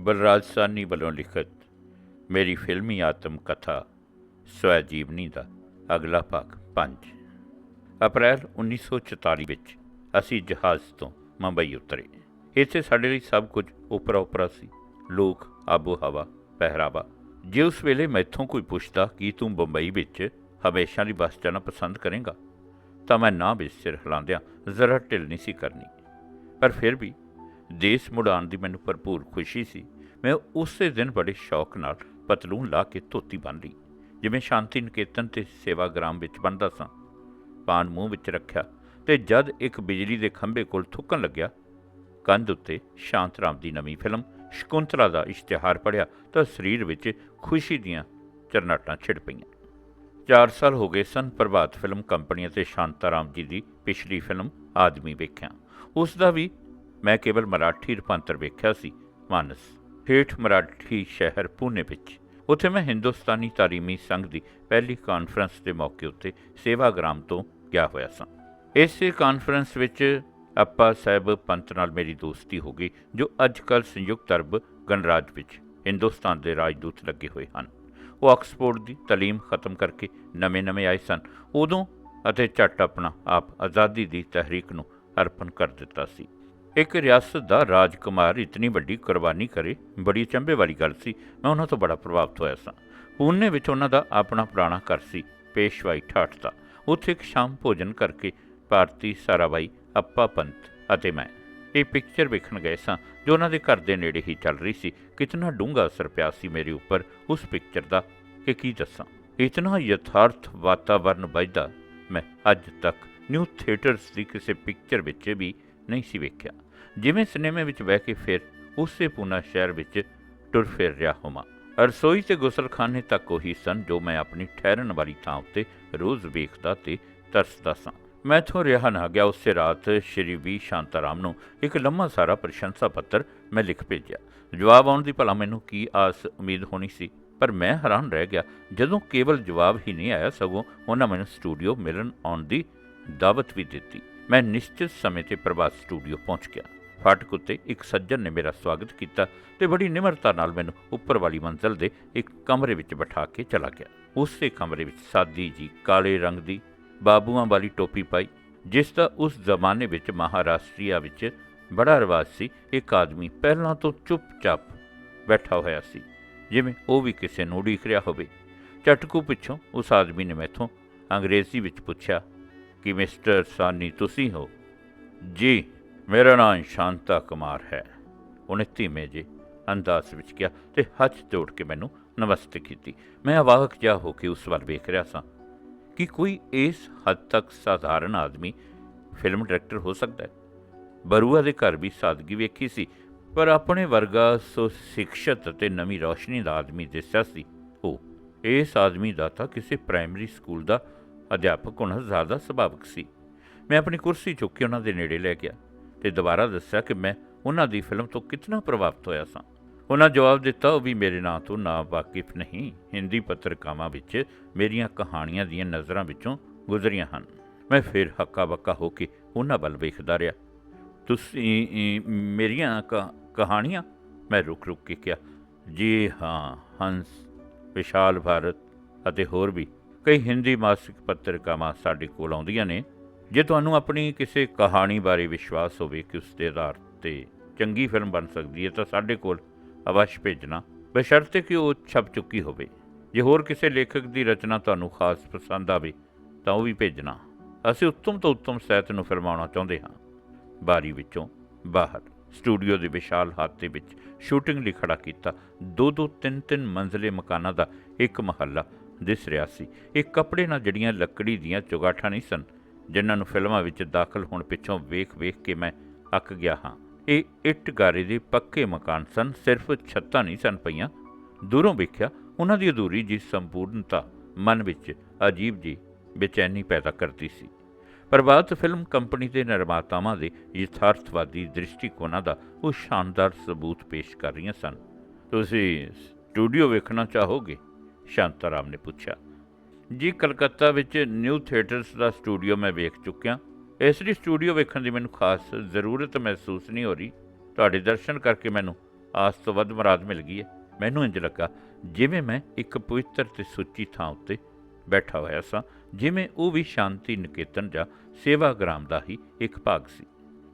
ਬਲਰਾਜ ਸਾਨੀ ਵੱਲੋਂ ਲਿਖਤ ਮੇਰੀ ਫਿਲਮੀ ਆਤਮ ਕਥਾ ਸਵੈ ਜੀਵਨੀ ਦਾ ਅਗਲਾ ਭਾਗ 5 ਅਪ੍ਰੈਲ 1944 ਵਿੱਚ ਅਸੀਂ ਜਹਾਜ਼ ਤੋਂ ਮੁੰਬਈ ਉਤਰੇ। ਇੱਥੇ ਸਾਡੇ ਲਈ ਸਭ ਕੁਝ ਉਪਰਾ ਉਪਰਾ ਸੀ। ਲੋਕ ਆਬੋ ਹਵਾ ਪਹਿਰਾਵਾ। ਜੇ ਉਸ ਵੇਲੇ ਮੈਥੋਂ ਕੋਈ ਪੁੱਛਦਾ, ਕਿ ਤੂੰ ਬੰਬਈ ਵਿੱਚ ਹਮੇਸ਼ਾ ਲਈ ਬੱਸ ਜਾਣਾ ਪਸੰਦ ਕਰੇਗਾ? ਤਾਂ ਮੈਂ ਨਾ ਵਿੱਚ ਸਿਰ ਹਿਲਾਉਂਦਿਆਂ ਜ਼ਰਾ ਢਿੱਲ ਨਹੀਂ ਸੀ ਕਰਨੀ। ਪਰ ਫਿਰ ਵੀ ਦੇਸ਼ ਮੁੜਾਉਣ ਦੀ ਮੈਨੂੰ ਭਰਪੂਰ ਖੁਸ਼ੀ ਸੀ। ਮੈਂ ਉਸੇ ਦਿਨ ਬੜੇ ਸ਼ੌਕ ਨਾਲ ਪਤਲੂਨ ਲਾ ਕੇ ਧੋਤੀ ਬੰਨ ਲਈ। ਜਿਵੇਂ ਸ਼ਾਂਤੀ ਨਿਕੇਤਨ ਤੇ ਸੇਵਾਗ੍ਰਾਮ ਵਿੱਚ ਬੰਨਦਾ ਸਾਂ। ਪਾਨ ਮੂੰਹ ਵਿੱਚ ਰੱਖਿਆ ਤੇ ਜਦ ਇੱਕ ਬਿਜਲੀ ਦੇ ਖੰਭੇ ਕੋਲ ਥੁੱਕਣ ਲੱਗਿਆ, ਕੰਧ ਉੱਤੇ ਸ਼ਾਂਤਰਾਮ ਦੀ ਨਵੀਂ ਫਿਲਮ ਸ਼ਕੁੰਤਲਾ ਦਾ ਇਸ਼ਤਿਹਾਰ ਪੜਿਆ ਤਾਂ ਸਰੀਰ ਵਿੱਚ ਖੁਸ਼ੀ ਦੀਆਂ ਚਰਨਾਟਾਂ ਛਿੜ ਪਈਆਂ। 4 ਸਾਲ ਹੋ ਗਏ ਸਨ ਪ੍ਰਭਾਤ ਫਿਲਮ ਕੰਪਨੀ ਅਤੇ ਸ਼ਾਂਤਾਰਾਮ ਜੀ ਦੀ ਪਿਛਲੀ ਫਿਲਮ ਆਦਮੀ ਵੇਖਿਆ। ਉਸ ਦਾ ਵੀ ਮੈਂ ਕੇਵਲ ਮਰਾਠੀ ਰੂਪਾਂਤਰ ਵੇਖਿਆ ਸੀ, ਮਾਨਸ। ਹੇਠ ਮਰਾਠੀ ਸ਼ਹਿਰ ਪੂਨੇ ਵਿੱਚ। ਉੱਥੇ ਮੈਂ ਹਿੰਦੁਸਤਾਨੀ ਤਾਲੀਮੀ ਸੰਘ ਦੀ ਪਹਿਲੀ ਕਾਨਫਰੰਸ ਦੇ ਮੌਕੇ ਉੱਤੇ ਸੇਵਾਗ੍ਰਾਮ ਤੋਂ ਗਿਆ ਹੋਇਆ ਸਾਂ। ਇਸ ਕਾਨਫਰੰਸ ਵਿੱਚ ਅੱਪਾ ਸਾਹਿਬ ਪੰਤ ਨਾਲ ਮੇਰੀ ਦੋਸਤੀ ਹੋ ਗਈ, ਜੋ ਅੱਜ-ਕੱਲ੍ਹ ਸੰਯੁਕਤ ਅਰਬ ਗਣਰਾਜ ਵਿੱਚ ਹਿੰਦੁਸਤਾਨ ਦੇ ਰਾਜਦੂਤ ਲੱਗੇ ਹੋਏ ਹਨ। ਉਹ ਆਕਸਫੋਰਡ ਦੀ ਤਾਲੀਮ ਖਤਮ ਕਰਕੇ ਨਵੇਂ-ਨਵੇਂ ਆਏ ਸਨ। ਉਦੋਂ ਅਤੇ ਝੱਟ ਆਪਣਾ ਆਪ ਆਜ਼ਾਦੀ ਦੀ ਤਹਿਰੀਕ ਨੂੰ ਅਰਪਣ ਕਰ ਦਿੱਤਾ ਸੀ। ਇੱਕ ਰਿਆਸਤ ਦਾ ਰਾਜਕੁਮਾਰ ਇਤਨੀ ਵੱਡੀ ਕੁਰਬਾਨੀ ਕਰੇ, ਬੜੀ ਚੰਬੇ ਵਾਲੀ ਗੱਲ ਸੀ। ਮੈਂ ਉਹਨਾਂ ਤੋਂ ਬੜਾ ਪ੍ਰਭਾਵਿਤ ਹੋਇਆ ਸਾਂ। ਪੂਨੇ ਵਿੱਚ ਉਹਨਾਂ ਦਾ ਆਪਣਾ ਪੁਰਾਣਾ ਘਰ ਸੀ, ਪੇਸ਼ਵਾਈ ਠਾਠ ਦਾ। ਉੱਥੇ ਇੱਕ ਸ਼ਾਮ ਭੋਜਨ ਕਰਕੇ ਭਾਰਤੀ ਸਾਰਾਬਾਈ ਅੱਪਾ ਪੰਤ ਅਤੇ ਮੈਂ ਇਹ ਪਿਕਚਰ ਵੇਖਣ ਗਏ ਸਾਂ, ਜੋ ਉਹਨਾਂ ਦੇ ਘਰ ਦੇ ਨੇੜੇ ਹੀ ਚੱਲ ਰਹੀ ਸੀ। ਕਿਤਨਾ ਡੂੰਘਾ ਅਸਰ ਪਿਆ ਸੀ ਮੇਰੇ ਉੱਪਰ ਉਸ ਪਿਕਚਰ ਦਾ ਕਿ ਕੀ ਦੱਸਾਂ? ਇਤਨਾ ਯਥਾਰਥ ਵਾਤਾਵਰਨ ਵੱਜਦਾ ਮੈਂ ਅੱਜ ਤੱਕ ਨਿਊ ਥੀਏਟਰਸ ਦੀ ਕਿਸੇ ਪਿਕਚਰ ਵਿੱਚ ਵੀ ਨਹੀਂ ਸੀ ਵੇਖਿਆ। ਜਿਵੇਂ ਸਿਨੇਮੇ ਵਿੱਚ ਬਹਿ ਕੇ ਫਿਰ ਉਸੇ ਪੂਨਾ ਸ਼ਹਿਰ ਵਿੱਚ ਟੁਰ ਫਿਰ ਰਿਹਾ ਹੋਵਾਂ। ਰਸੋਈ ਤੇ ਗੁਸਲਖਾਨੇ ਤੱਕ ਉਹੀ ਸਨ ਜੋ ਮੈਂ ਆਪਣੀ ਠਹਿਰਨ ਵਾਲੀ ਥਾਂ ਉੱਤੇ ਰੋਜ਼ ਵੇਖਦਾ ਤੇ ਤਰਸਦਾ ਸਾਂ। ਮੈਂ ਮੈਥੋਂ ਰਿਹਾ ਨਾ ਗਿਆ, ਉਸੇ ਰਾਤ ਸ਼੍ਰੀ ਵੀ. ਸ਼ਾਂਤਾਰਾਮ ਨੂੰ ਇੱਕ ਲੰਮਾ ਸਾਰਾ ਪ੍ਰਸ਼ੰਸਾ ਪੱਤਰ ਮੈਂ ਲਿਖ ਭੇਜਿਆ। ਜਵਾਬ ਆਉਣ ਦੀ ਭਲਾ ਮੈਨੂੰ ਕੀ ਆਸ, ਉਮੀਦ ਹੋਣੀ ਸੀ? ਪਰ ਮੈਂ ਹੈਰਾਨ ਰਹਿ ਗਿਆ। ਜਦੋਂ ਕੇਵਲ ਜਵਾਬ ਹੀ ਨਹੀਂ ਆਇਆ, ਸਗੋਂ ਉਹਨਾਂ ਮੈਨੂੰ ਸਟੂਡੀਓ ਮਿਲਣ ਆਉਣ ਦੀ ਦਾਵਤ ਵੀ ਦਿੱਤੀ। ਮੈਂ ਨਿਸ਼ਚਿਤ ਸਮੇਂ ਤੇ ਪ੍ਰਭਾਤ ਸਟੂਡੀਓ ਪਹੁੰਚ ਗਿਆ। ਫਾਟਕ ਉੱਤੇ ਇੱਕ ਸੱਜਣ ਨੇ ਮੇਰਾ ਸਵਾਗਤ ਕੀਤਾ ਤੇ ਬੜੀ ਨਿਮਰਤਾ ਨਾਲ ਮੈਨੂੰ ਉੱਪਰ ਵਾਲੀ ਮੰਜ਼ਲ ਦੇ ਇੱਕ ਕਮਰੇ ਵਿੱਚ ਬਿਠਾ ਕੇ ਚਲਾ ਗਿਆ। ਉਸੇ ਕਮਰੇ ਵਿੱਚ ਸਾਦੀ ਜੀ ਕਾਲੇ ਰੰਗ ਦੀ ਬਾਬੂਆਂ ਵਾਲੀ ਟੋਪੀ ਪਾਈ, ਜਿਸ ਦਾ ਉਸ ਜ਼ਮਾਨੇ ਵਿੱਚ ਮਹਾਰਾਸ਼ਟਰੀਆ ਵਿੱਚ ਬੜਾ ਰਿਵਾਜ ਸੀ, ਇੱਕ ਆਦਮੀ ਪਹਿਲਾਂ ਤੋਂ ਚੁੱਪਚਾਪ ਬੈਠਾ ਹੋਇਆ ਸੀ, ਜਿਵੇਂ ਉਹ ਵੀ ਕਿਸੇ ਨੂੰ ਉਡੀਕ ਰਿਹਾ ਹੋਵੇ। ਚਟਕੂ ਪਿੱਛੋਂ ਉਸ ਆਦਮੀ ਨੇ ਮੈਥੋਂ ਅੰਗਰੇਜ਼ੀ ਵਿੱਚ ਪੁੱਛਿਆ ਕਿ ਮਿਸਟਰ ਸਾਨੀ ਤੁਸੀਂ ਹੋ? ਜੀ, ਮੇਰਾ ਨਾਮ ਸ਼ਾਂਤਾ ਕੁਮਾਰ ਹੈ। ਉਹਨੇ ਧੀਮੇ ਜੇ, ਅੰਦਾਜ਼ ਵਿੱਚ ਕਿਹਾ ਤੇ ਹੱਥ ਜੋੜ ਕੇ ਮੈਨੂੰ ਨਮਸਤੇ ਕੀਤੀ। ਮੈਂ ਅਵਾਕ ਜਿਹਾ ਹੋ ਕੇ ਉਸ ਵੱਲ ਵੇਖ ਰਿਹਾ ਸਾਂ ਕਿ ਕੋਈ ਇਸ ਹੱਦ ਤੱਕ ਸਾਧਾਰਨ ਆਦਮੀ ਫਿਲਮ ਡਾਇਰੈਕਟਰ ਹੋ ਸਕਦਾ ਹੈ। ਬਰੂਆ ਦੇ ਘਰ ਵੀ ਸਾਦਗੀ ਵੇਖੀ ਸੀ, ਪਰ ਆਪਣੇ ਵਰਗਾ ਸੋ ਸਿੱਖਸ਼ਤ ਅਤੇ ਨਵੀਂ ਰੌਸ਼ਨੀ ਦਾ ਆਦਮੀ ਦਿਸਿਆ ਸੀ। ਉਹ ਇਸ ਆਦਮੀ ਦਾ ਤਾਂ ਕਿਸੇ ਪ੍ਰਾਇਮਰੀ ਸਕੂਲ ਦਾ ਅਧਿਆਪਕ ਹੁਣ ਜ਼ਿਆਦਾ ਸੁਭਾਵਿਕ ਸੀ। ਮੈਂ ਆਪਣੀ ਕੁਰਸੀ ਚੁੱਕ ਕੇ ਉਹਨਾਂ ਦੇ ਨੇੜੇ ਲੈ ਗਿਆ ਤੇ ਦੁਬਾਰਾ ਦੱਸਿਆ ਕਿ ਮੈਂ ਉਹਨਾਂ ਦੀ ਫਿਲਮ ਤੋਂ ਕਿੰਨਾ ਪ੍ਰਭਾਵਿਤ ਹੋਇਆ ਸਾਂ। ਉਹਨਾਂ ਜਵਾਬ ਦਿੱਤਾ, ਉਹ ਵੀ ਮੇਰੇ ਨਾਂ ਤੋਂ ਨਾ ਵਾਕਿਫ ਨਹੀਂ, ਹਿੰਦੀ ਪੱਤਰਕਾਵਾਂ ਵਿੱਚ ਮੇਰੀਆਂ ਕਹਾਣੀਆਂ ਦੀਆਂ ਨਜ਼ਰਾਂ ਵਿੱਚੋਂ ਗੁਜ਼ਰੀਆਂ ਹਨ। ਮੈਂ ਫਿਰ ਹੱਕਾ ਬੱਕਾ ਹੋ ਕੇ ਉਹਨਾਂ ਵੱਲ ਵੇਖਦਾ ਰਿਹਾ। ਤੁਸੀਂ, ਮੇਰੀਆਂ ਕ- ਕਹਾਣੀਆਂ? ਮੈਂ ਰੁਕ ਰੁਕ ਕੇ ਕਿਹਾ, ਜੀ ਹਾਂ, ਹੰਸ, ਵਿਸ਼ਾਲ ਭਾਰਤ ਅਤੇ ਹੋਰ ਵੀ ਕਈ ਹਿੰਦੀ ਮਾਸਿਕ ਪੱਤਰਿਕਾਵਾਂ ਸਾਡੇ ਕੋਲ ਆਉਂਦੀਆਂ ਨੇ, ਜੇ ਤੁਹਾਨੂੰ ਆਪਣੀ ਕਿਸੇ ਕਹਾਣੀ ਬਾਰੇ ਵਿਸ਼ਵਾਸ ਹੋਵੇ ਕਿ ਉਸ ਦੇ ਆਧਾਰ ਤੇ ਚੰਗੀ ਫਿਲਮ ਬਣ ਸਕਦੀ ਹੈ, ਤਾਂ ਸਾਡੇ ਕੋਲ ਅਵਸ਼ ਭੇਜਣਾ। ਬਸ਼ਰਤੇ ਕਿ ਉਹ ਛਪ ਚੁੱਕੀ ਹੋਵੇ। ਜੇ ਹੋਰ ਕਿਸੇ ਲੇਖਕ ਦੀ ਰਚਨਾ ਤੁਹਾਨੂੰ ਖਾਸ ਪਸੰਦ ਆਵੇ, ਤਾਂ ਉਹ ਵੀ ਭੇਜਣਾ। ਅਸੀਂ ਉੱਤਮ ਤੋਂ ਉੱਤਮ ਸਾਹਿਤ ਨੂੰ ਫਿਲਮਾਉਣਾ ਚਾਹੁੰਦੇ ਹਾਂ। ਬਾਰੀ ਵਿੱਚੋਂ ਬਾਹਰ, ਸਟੂਡੀਓ ਦੇ ਵਿਸ਼ਾਲ ਹਾਤੇ ਵਿੱਚ ਸ਼ੂਟਿੰਗ ਲਈ ਖੜਾ ਕੀਤਾ ਦੋ ਦੋ ਤਿੰਨ ਤਿੰਨ ਮੰਜ਼ਲੇ ਮਕਾਨਾਂ ਦਾ ਇੱਕ ਮਹੱਲਾ ਦਿਸ ਰਿਹਾ ਸੀ। ਇਹ ਕੱਪੜੇ ਨਾਲ ਜੜੀਆਂ ਲੱਕੜੀ ਦੀਆਂ ਚੁਗਾਠਾਂ ਨਹੀਂ ਸਨ, ਜਿਨ੍ਹਾਂ ਨੂੰ ਫਿਲਮਾਂ ਵਿੱਚ ਦਾਖਲ ਹੋਣ ਪਿੱਛੋਂ ਵੇਖ-ਵੇਖ ਕੇ ਮੈਂ ਅੱਕ ਗਿਆ ਹਾਂ। ਇਹ ਇੱਟ ਗਾਰੇ ਦੇ ਪੱਕੇ ਮਕਾਨ ਸਨ, ਸਿਰਫ ਛੱਤਾਂ ਨਹੀਂ ਸਨ ਪਈਆਂ। ਦੂਰੋਂ ਵੇਖਿਆ, ਉਹਨਾਂ ਦੀ ਅਧੂਰੀ ਜੀ ਸੰਪੂਰਨਤਾ ਮਨ ਵਿੱਚ ਅਜੀਬ ਜੀ ਬੇਚੈਨੀ ਪੈਦਾ ਕਰਦੀ ਸੀ। ਪ੍ਰਭਾਤ ਫਿਲਮ ਕੰਪਨੀ ਦੇ ਨਿਰਮਾਤਾਵਾਂ ਦੇ ਯਥਾਰਥਵਾਦੀ ਦ੍ਰਿਸ਼ਟੀਕੋਣਾਂ ਦਾ ਉਹ ਸ਼ਾਨਦਾਰ ਸਬੂਤ ਪੇਸ਼ ਕਰ ਰਹੀਆਂ ਸਨ। ਤੁਸੀਂ ਸਟੂਡੀਓ ਵੇਖਣਾ ਚਾਹੋਗੇ? ਸ਼ਾਂਤਾਰਾਮ ਨੇ ਪੁੱਛਿਆ, ਜੀ, ਕਲਕੱਤਾ ਵਿੱਚ ਨਿਊ ਥੀਏਟਰਸ ਦਾ ਸਟੂਡੀਓ ਮੈਂ ਵੇਖ ਚੁੱਕਿਆ। ਇਸ ਲਈ ਸਟੂਡੀਓ ਵੇਖਣ ਦੀ ਮੈਨੂੰ ਖਾਸ ਜ਼ਰੂਰਤ ਮਹਿਸੂਸ ਨਹੀਂ ਹੋ ਰਹੀ। ਤੁਹਾਡੇ ਦਰਸ਼ਨ ਕਰਕੇ ਮੈਨੂੰ ਆਸ ਤੋਂ ਵੱਧ ਮੁਰਾਦ ਮਿਲ ਗਈ ਹੈ। ਮੈਨੂੰ ਇੰਜ ਲੱਗਾ ਜਿਵੇਂ ਮੈਂ ਇੱਕ ਪਵਿੱਤਰ ਤੇ ਸੁੱਚੀ ਥਾਂ ਉੱਤੇ ਬੈਠਾ ਹੋਇਆ ਸਾਂ, ਜਿਵੇਂ ਉਹ ਵੀ ਸ਼ਾਂਤੀ ਨਿਕੇਤਨ ਜਾਂ ਸੇਵਾਗ੍ਰਾਮ ਦਾ ਹੀ ਇੱਕ ਭਾਗ ਸੀ।